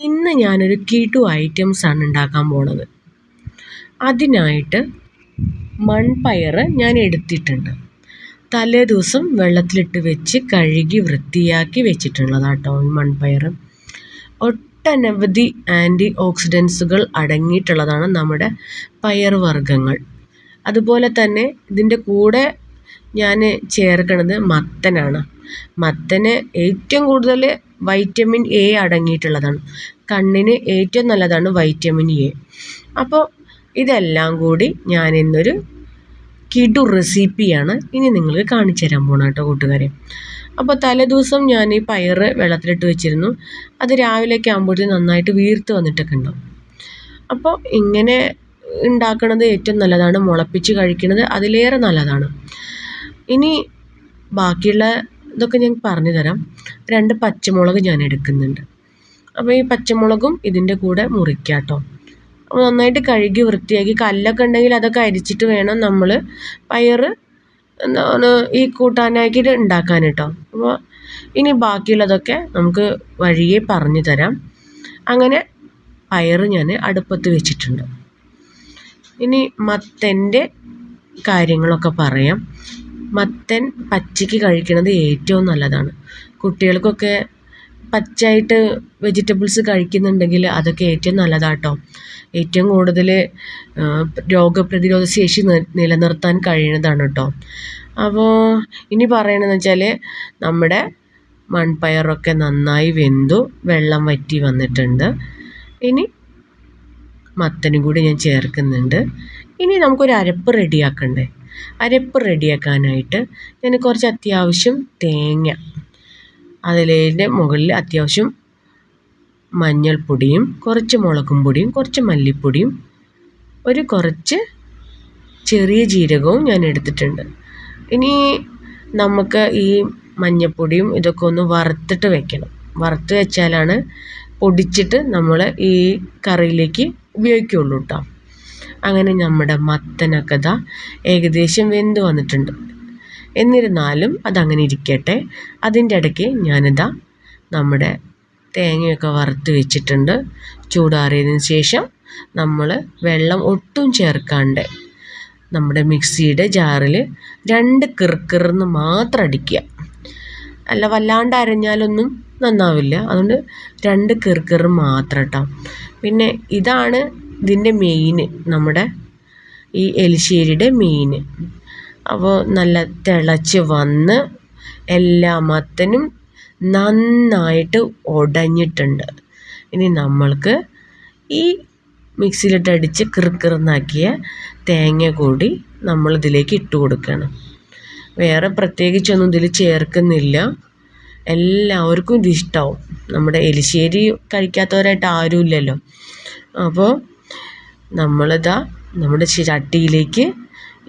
ഇന്ന് ഞാനൊരു കിടു ഐറ്റംസ് ആണ് ഉണ്ടാക്കാൻ പോണത്. അതിനായിട്ട് മൺപയർ ഞാൻ എടുത്തിട്ടുണ്ട്. തലേ ദിവസം വെള്ളത്തിലിട്ട് വെച്ച് കഴുകി വൃത്തിയാക്കി വെച്ചിട്ടുള്ളതാണ് കേട്ടോ ഈ മൺപയർ ഒട്ടനവധി ആന്റി ഓക്സിഡൻസുകൾ അടങ്ങിയിട്ടുള്ളതാണ് നമ്മുടെ പയർ വർഗങ്ങൾ അതുപോലെ തന്നെ ഇതിന്റെ കൂടെ ഞാൻ ചേർക്കുന്നത് മത്തനാണ്. മത്തന് ഏറ്റവും കൂടുതൽ വൈറ്റമിൻ എ അടങ്ങിയിട്ടുള്ളതാണ്. കണ്ണിന് ഏറ്റവും നല്ലതാണ് വൈറ്റമിൻ എ അപ്പോൾ ഇതെല്ലാം കൂടി ഞാൻ ഇന്നൊരു കിടു റെസിപ്പിയാണ് ഇനി നിങ്ങൾക്ക് കാണിച്ചു തരാൻ പോകണം കേട്ടോ കൂട്ടുകാരെ. അപ്പോൾ തലേദിവസം ഞാൻ ഈ പയർ വെള്ളത്തിലിട്ട് വെച്ചിരുന്നു. അത് രാവിലെയൊക്കെ ആകുമ്പോഴത്തേക്കും നന്നായിട്ട് വീർത്ത് വന്നിട്ടൊക്കെ ഉണ്ടാവും. അപ്പോൾ ഇങ്ങനെ ഉണ്ടാക്കുന്നത് ഏറ്റവും നല്ലതാണ്. മുളപ്പിച്ച് കഴിക്കുന്നത് അതിലേറെ നല്ലതാണ്. ഇനി ബാക്കിയുള്ള ഇതൊക്കെ ഞാൻ പറഞ്ഞു തരാം രണ്ട് പച്ചമുളക് ഞാൻ എടുക്കുന്നുണ്ട്. അപ്പോൾ ഈ പച്ചമുളകും ഇതിന്റെ കൂടെ മുറിക്കാം കേട്ടോ അപ്പോൾ നന്നായിട്ട് കഴുകി വൃത്തിയാക്കി കല്ലൊക്കെ ഉണ്ടെങ്കിൽ അതൊക്കെ അരിച്ചിട്ട് വേണം നമ്മൾ പയർ എന്താണ് ഈ കൂട്ടാനാക്കിയിട്ട് ഉണ്ടാക്കാൻ കേട്ടോ. അപ്പോൾ ഇനി ബാക്കിയുള്ളതൊക്കെ നമുക്ക് വഴിയെ പറഞ്ഞു തരാം. അങ്ങനെ പയർ ഞാൻ അടുപ്പത്ത് വെച്ചിട്ടുണ്ട്. ഇനി മത്തന്റെ കാര്യങ്ങളൊക്കെ പറയാം. മത്തൻ പച്ചയ്ക്ക് കഴിക്കുന്നത് ഏറ്റവും നല്ലതാണ്. കുട്ടികൾക്കൊക്കെ പച്ചയായിട്ട് വെജിറ്റബിൾസ് കഴിക്കുന്നുണ്ടെങ്കിൽ അതൊക്കെ ഏറ്റവും നല്ലതാണ് കേട്ടോ ഏറ്റവും കൂടുതൽ രോഗപ്രതിരോധ ശേഷി നിലനിർത്താൻ കഴിയുന്നതാണ് കേട്ടോ അപ്പോൾ ഇനി പറയണമെന്ന് വെച്ചാൽ നമ്മുടെ മൺപയറൊക്കെ നന്നായി വെന്തു വെള്ളം വറ്റി വന്നിട്ടുണ്ട്. ഇനി മത്തനും കൂടി ഞാൻ ചേർക്കുന്നുണ്ട്. ഇനി നമുക്കൊരു അരപ്പ് റെഡിയാക്കണ്ടേ അരപ്പ് റെഡിയാക്കാനായിട്ട് ഞാൻ കുറച്ച് അത്യാവശ്യം തേങ്ങ. അതിന്റെ മുകളിൽ അത്യാവശ്യം മഞ്ഞൾപ്പൊടിയും കുറച്ച് മുളകും പൊടിയും കുറച്ച് മല്ലിപ്പൊടിയും ഒരു കുറച്ച് ചെറിയ ജീരകവും ഞാൻ എടുത്തിട്ടുണ്ട്. ഇനി നമുക്ക് ഈ മഞ്ഞൾപ്പൊടിയും ഇതൊക്കെ ഒന്ന് വറുത്തിട്ട് വെക്കണം. വറുത്ത് വെച്ചാലാണ് പൊടിച്ചിട്ട് നമ്മൾ ഈ കറിയിലേക്ക് ഉപയോഗിക്കുകയുള്ളൂ കേട്ടോ അങ്ങനെ നമ്മുടെ മത്തനൊക്കെ ഏകദേശം വെന്ത് വന്നിട്ടുണ്ട്. എന്നിരുന്നാലും അതങ്ങനെ ഇരിക്കട്ടെ. അതിന്റെ ഇടയ്ക്ക് ഞാനിതാ നമ്മുടെ തേങ്ങയൊക്കെ വറുത്ത് വെച്ചിട്ടുണ്ട്. ചൂടാറിയതിന് ശേഷം നമ്മൾ വെള്ളം ഒട്ടും ചേർക്കാണ്ട് നമ്മുടെ മിക്സിയുടെ ജാറിൽ രണ്ട് കിറുക്കിറന്ന് മാത്രം അടിക്കുക. അല്ല വല്ലാണ്ട് അരഞ്ഞാലൊന്നും നന്നാവില്ല. അതുകൊണ്ട് രണ്ട് കിറുക്കിറ് മാത്രം കേട്ടോ പിന്നെ ഇതാണ് ഇതിന്റെ മെയിൻ നമ്മുടെ ഈ എലിശ്ശേരിയുടെ മെയിൻ അപ്പോൾ നല്ല തിളച്ച് വന്ന് എല്ലാ മത്തനും നന്നായിട്ട് ഉടഞ്ഞിട്ടുണ്ട് ഇനി നമ്മൾക്ക് ഈ മിക്സിയിലിട്ട് അടിച്ച് കിറുക്കിറുന്നാക്കിയ തേങ്ങ കൂടി നമ്മൾ ഇതിലേക്ക് ഇട്ട് കൊടുക്കണം. വേറെ പ്രത്യേകിച്ചൊന്നും ഇതിൽ ചേർക്കുന്നില്ല. എല്ലാവർക്കും ഇതിഷ്ടമാവും നമ്മുടെ എലിശ്ശേരി കഴിക്കാത്തവരായിട്ട് ആരുമില്ലല്ലോ. അപ്പോൾ നമ്മളിതാ നമ്മുടെ ചിരട്ടിയിലേക്ക്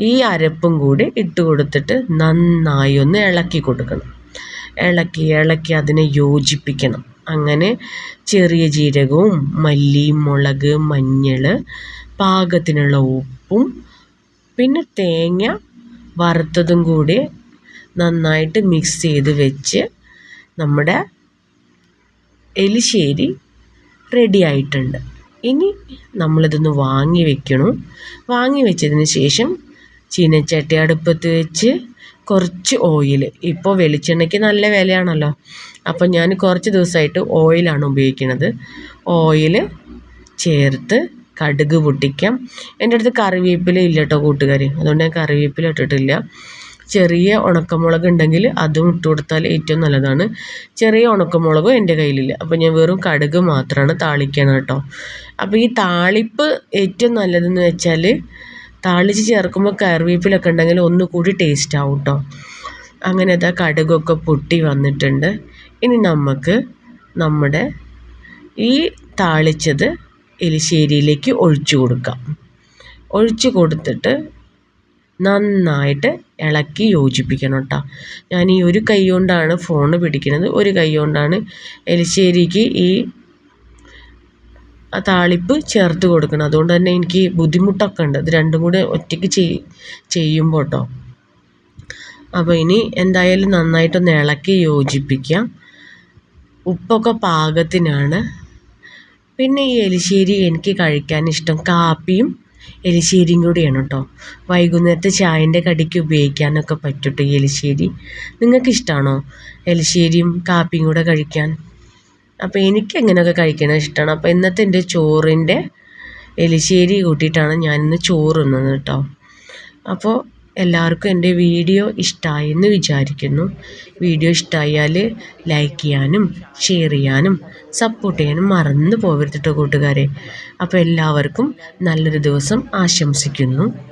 ഈ അരപ്പും കൂടി ഇട്ട് കൊടുത്തിട്ട് നന്നായി ഒന്ന് ഇളക്കി കൊടുക്കണം. ഇളക്കി ഇളക്കി അതിനെ യോജിപ്പിക്കണം. അങ്ങനെ ചെറിയ ജീരകവും മല്ലി മുളക് മഞ്ഞൾ പാകത്തിനുള്ള ഉപ്പും പിന്നെ തേങ്ങ വറുത്തതും കൂടി നന്നായിട്ട് മിക്സ് ചെയ്ത് വെച്ച് നമ്മുടെ എലിശ്ശേരി റെഡി ആയിട്ടുണ്ട്. ഇനി നമ്മളിതൊന്ന് വാങ്ങി വെക്കണം. വാങ്ങി വെച്ചതിന് ശേഷം ചീനച്ചട്ടി അടുപ്പത്ത് വെച്ച് കുറച്ച് ഓയിൽ ഇപ്പോൾ വെളിച്ചെണ്ണയ്ക്ക് നല്ല വിലയാണല്ലോ. അപ്പം ഞാൻ കുറച്ച് ദിവസമായിട്ട് ഓയിലാണ് ഉപയോഗിക്കുന്നത്. ഓയിൽ ചേർത്ത് കടുക് പൊട്ടിക്കാം. എന്റെ അടുത്ത് കറിവേപ്പില ഇല്ല കേട്ടോ കൂട്ടുകാർ അതുകൊണ്ട് ഞാൻ കറിവേപ്പില ഇട്ടിട്ടില്ല. ചെറിയ ഉണക്കമുളക് ഉണ്ടെങ്കിൽ അതും ഇട്ട് കൊടുത്താൽ ഏറ്റവും നല്ലതാണ്. ചെറിയ ഉണക്കമുളകും എന്റെ കയ്യിലില്ല. അപ്പോൾ ഞാൻ വെറും കടുക് മാത്രമാണ് താളിക്കണം കേട്ടോ. അപ്പോൾ ഈ താളിപ്പ് ഏറ്റവും നല്ലതെന്ന് വെച്ചാൽ താളിച്ച് ചേർക്കുമ്പോൾ കറിവേപ്പിലൊക്കെ ഉണ്ടെങ്കിൽ ഒന്നുകൂടി ടേസ്റ്റ് ആവും കേട്ടോ. അങ്ങനെ കടുകൊക്കെ പൊട്ടി വന്നിട്ടുണ്ട്. ഇനി നമുക്ക് നമ്മുടെ ഈ താളിച്ചത് എലിശ്ശേരിയിലേക്ക് ഒഴിച്ചു കൊടുക്കാം. ഒഴിച്ചു കൊടുത്തിട്ട് നന്നായിട്ട് ഇളക്കി യോജിപ്പിക്കണം കേട്ടോ ഞാൻ ഈ ഒരു കൈ കൊണ്ടാണ് ഫോൺ പിടിക്കുന്നത്. ഒരു കൈ കൊണ്ടാണ് എലിശ്ശേരിക്ക് ഈ ആ താളിപ്പ് ചേർത്ത് കൊടുക്കണം അതുകൊണ്ട് തന്നെ എനിക്ക് ബുദ്ധിമുട്ടൊക്കെ ഉണ്ട്. ഇത് രണ്ടും കൂടെ ഒറ്റയ്ക്ക് ചെയ് ചെയ്യുമ്പോൾ കേട്ടോ അപ്പോൾ ഇനി എന്തായാലും നന്നായിട്ടൊന്ന് ഇളക്കി യോജിപ്പിക്കാം. ഉപ്പൊക്കെ പാകത്തിനാണ്. പിന്നെ ഈ എലിശ്ശേരി എനിക്ക് കഴിക്കാൻ ഇഷ്ടം. കാപ്പിയും എലിശ്ശേരിയും കൂടിയാണ് കേട്ടോ വൈകുന്നേരത്തെ ചായന്റെ കടിക്ക് ഉപയോഗിക്കാനൊക്കെ പറ്റും കേട്ടോ ഈ എലിശ്ശേരി. നിങ്ങൾക്ക് ഇഷ്ടമാണോ എലിശ്ശേരിയും കാപ്പിയും കൂടെ കഴിക്കാൻ? അപ്പോൾ എനിക്ക് എങ്ങനെയൊക്കെ കഴിക്കണത് ഇഷ്ടമാണ് അപ്പോൾ ഇന്നത്തെ എന്റെ ചോറിന്റെ എലിശ്ശേരി കൂട്ടിയിട്ടാണ് ഞാനിന്ന് ചോറ് തിന്നുന്നത് കേട്ടോ. അപ്പോൾ എല്ലാവർക്കും എന്റെ വീഡിയോ ഇഷ്ടമായെന്ന് വിചാരിക്കുന്നു. വീഡിയോ ഇഷ്ടമായാൽ ലൈക്ക് ചെയ്യാനും ഷെയർ ചെയ്യാനും സപ്പോർട്ട് ചെയ്യാനും മറന്നു പോകരുത് കേട്ടോ കൂട്ടുകാരെ. അപ്പോൾ എല്ലാവർക്കും നല്ലൊരു ദിവസം ആശംസിക്കുന്നു.